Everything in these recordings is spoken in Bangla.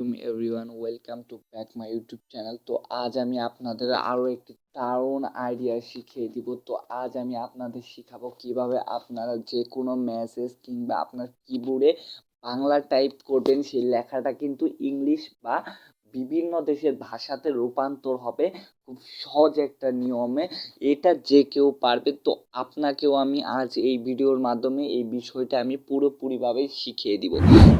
Everyone welcome to back my YouTube channel তো আজ আমি আপনাদের আরও একটি দারুণ আইডিয়া শিখিয়ে দিব। তো আজ আমি আপনাদের শিখাবো কীভাবে আপনারা যে কোনো মেসেজ কিংবা আপনার কিবোর্ডে বাংলা টাইপ করবেন, সেই লেখাটা কিন্তু ইংলিশ বা বিভিন্ন দেশের ভাষাতে রূপান্তর হবে খুব সহজ একটা নিয়মে। এটা যে কেউ পারবে, তো আপনাকেও আমি আজ এই ভিডিওর মাধ্যমে এই বিষয়টা আমি পুরোপুরিভাবে শিখিয়ে দিব।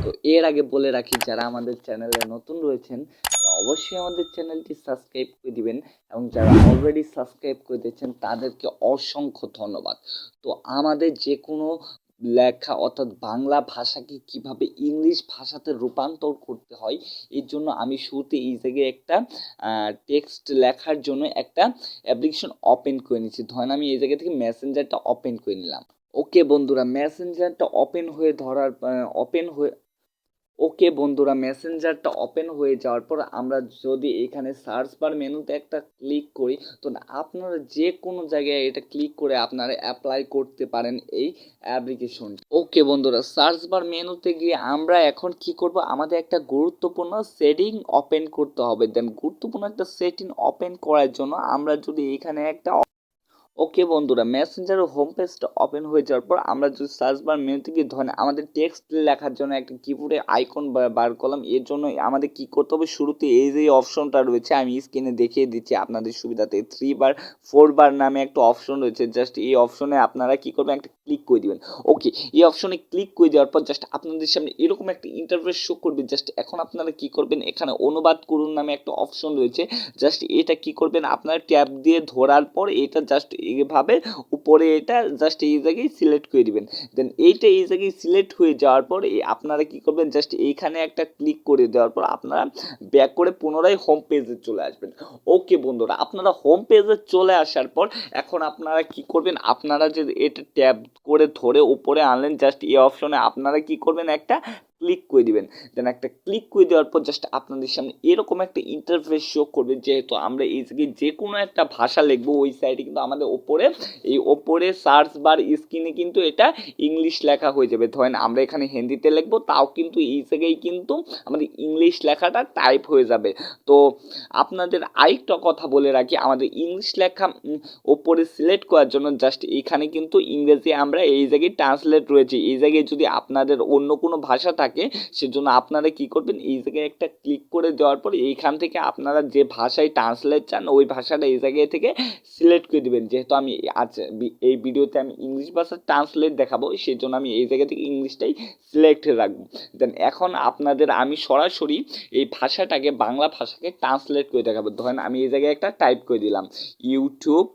তো এর আগে বলে রাখি, যারা আমাদের চ্যানেলে নতুন রয়েছেন, তারা অবশ্যই আমাদের চ্যানেলটি সাবস্ক্রাইব করে দিবেন এবং যারা অলরেডি সাবস্ক্রাইব করে দিয়েছেন, তাদেরকে অসংখ্য ধন্যবাদ। তো আমাদের যে কোনো লেখা অর্থাৎ বাংলা ভাষাকে কীভাবে ইংলিশ ভাষাতে রূপান্তর করতে হয়, এর জন্য আমি শুরুতে এই জায়গায় একটা টেক্সট লেখার জন্য একটা অ্যাপ্লিকেশন ওপেন করে নিচ্ছি ধরেন আমি এই জায়গা থেকে মেসেঞ্জারটা ওপেন করে নিলাম। ওকে বন্ধুরা মেসেঞ্জারটা ওপেন হয়ে ধরার ওপেন হয়ে ওকে বন্ধুরা মেসেঞ্জারটা ওপেন হয়ে যাওয়ার পর আমরা যদি এখানে সার্চ বার মেনুতে একটা ক্লিক করি, তো আপনারা যে কোনো জায়গায় এটা ক্লিক করে আপনারা অ্যাপ্লাই করতে পারেন এই অ্যাপ্লিকেশন ওকে বন্ধুরা সার্চ বার মেনুতে গিয়ে আমরা এখন কি করব? আমাদের একটা গুরুত্বপূর্ণ সেটিং ওপেন করতে হবে। দেন গুরুত্বপূর্ণ একটা সেটিং ওপেন করার জন্য আমরা যদি এখানে একটা ওকে বন্ধুরা মেসেঞ্জারের হোম পেজটা ওপেন হয়ে যাওয়ার পর আমরা যদি সার্চ বার মেনুতে থেকে ধরেন আমাদের টেক্সট লেখার জন্য একটা কিবোর্ডে আইকন বার করলাম, এর জন্য আমাদের কি করতে হবে? শুরুতে এই যে অপশনটা রয়েছে, আমি স্ক্রিনে দেখিয়ে দিচ্ছি আপনাদের সুবিধাতে। থ্রি বার ফোর বার নামে একটা অপশন রয়েছে জাস্ট এই অপশনে আপনারা কি করবেন? একটা ক্লিক করে দিবেন। ওকে এই অপশনে ক্লিক করে দেওয়ার পর জাস্ট আপনাদের সামনে এরকম একটা ইন্টারফেস শো করবে। জাস্ট এখন আপনারা কি করবেন? এখানে অনুবাদ করুন নামে একটা অপশন রয়েছে। জাস্ট এটা কি করবেন? আপনারা ট্যাব দিয়ে ধরার পর এটা জাস্ট এইভাবে উপরে এটা জাস্ট এই জায়গায় সিলেক্ট করে দিবেন। দেন এইটা এই জায়গায় সিলেক্ট হয়ে যাওয়ার পর আপনারা কি করবেন? জাস্ট এইখানে একটা ক্লিক করে দেওয়ার পর আপনারা ব্যাক করে পুনরায় হোম পেজে চলে আসবেন। ওকে বন্ধুরা, আপনারা হোম পেজে চলে আসার পর এখন আপনারা কি করবেন? আপনারা যে এটা ট্যাব করে ধরে উপরে আনলেন জাস্ট এই অপশনে আপনারা কি করবেন একটা ক্লিক করে দিবেন। দেন একটা ক্লিক করে দেওয়ার পর জাস্ট আপনাদের সামনে এরকম একটা ইন্টারফেস শো করবে, যেহেতু আমরা এই জায়গায় যে কোনো একটা ভাষা লিখব, ওই সাইডে কিন্তু আমাদের ওপরে এই ওপরে সার্চ বার স্ক্রিনে কিন্তু এটা ইংলিশ লেখা হয়ে যাবে। ধরেন আমরা এখানে হিন্দিতে লিখব, তাও কিন্তু এই জায়গায় কিন্তু আমাদের ইংলিশ লেখাটা টাইপ হয়ে যাবে। তো আপনাদের আরেকটা কথা বলে রাখি, আমাদের ইংলিশ লেখা ওপরে সিলেক্ট করার জন্য জাস্ট এখানে কিন্তু ইংরেজি আমরা এই জায়গায় ট্রান্সলেট রয়েছে। এই জায়গায় যদি আপনাদের অন্য কোনো ভাষা থাকে থাকে, সেজন্য আপনারা কি করবেন? এই জায়গায় একটা ক্লিক করে দেওয়ার পর এইখান থেকে আপনারা যে ভাষায় ট্রান্সলেট চান, ওই ভাষাটা এই জায়গায় থেকে সিলেক্ট করে দেবেন। যেহেতু আমি আজ এই ভিডিওতে আমি ইংলিশ ভাষার ট্রান্সলেট দেখাবো সেই জন্য আমি এই জায়গা থেকে ইংলিশটাই সিলেক্ট রাখব। দেন এখন আপনাদের আমি সরাসরি এই ভাষাটাকে, বাংলা ভাষাকে ট্রান্সলেট করে দেখাবো। ধরেন আমি এই জায়গায় একটা টাইপ করে দিলাম ইউটিউব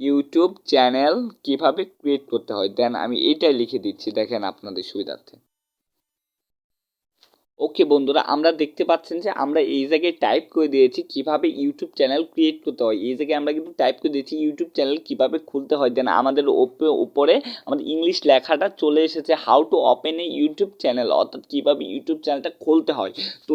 ইউটিউব চ্যানেল কীভাবে ক্রিয়েট করতে হয়? দেন আমি এইটাই লিখে দিচ্ছি, দেখেন আপনাদের সুবিধার্থে। ওকে বন্ধুরা, আমরা দেখতে পাচ্ছেন যে আমরা এই জায়গায় টাইপ করে দিয়েছি কীভাবে ইউটিউব চ্যানেল ক্রিয়েট করতে হয়। এই জায়গায় আমরা কিন্তু টাইপ করে দিয়েছি ইউটিউব চ্যানেল কীভাবে খুলতে হয়। দেন আমাদের উপরে আমাদের ইংলিশ লেখাটা চলে এসেছে how to open a YouTube channel অর্থাৎ কীভাবে ইউটিউব চ্যানেলটা খুলতে হয়। তো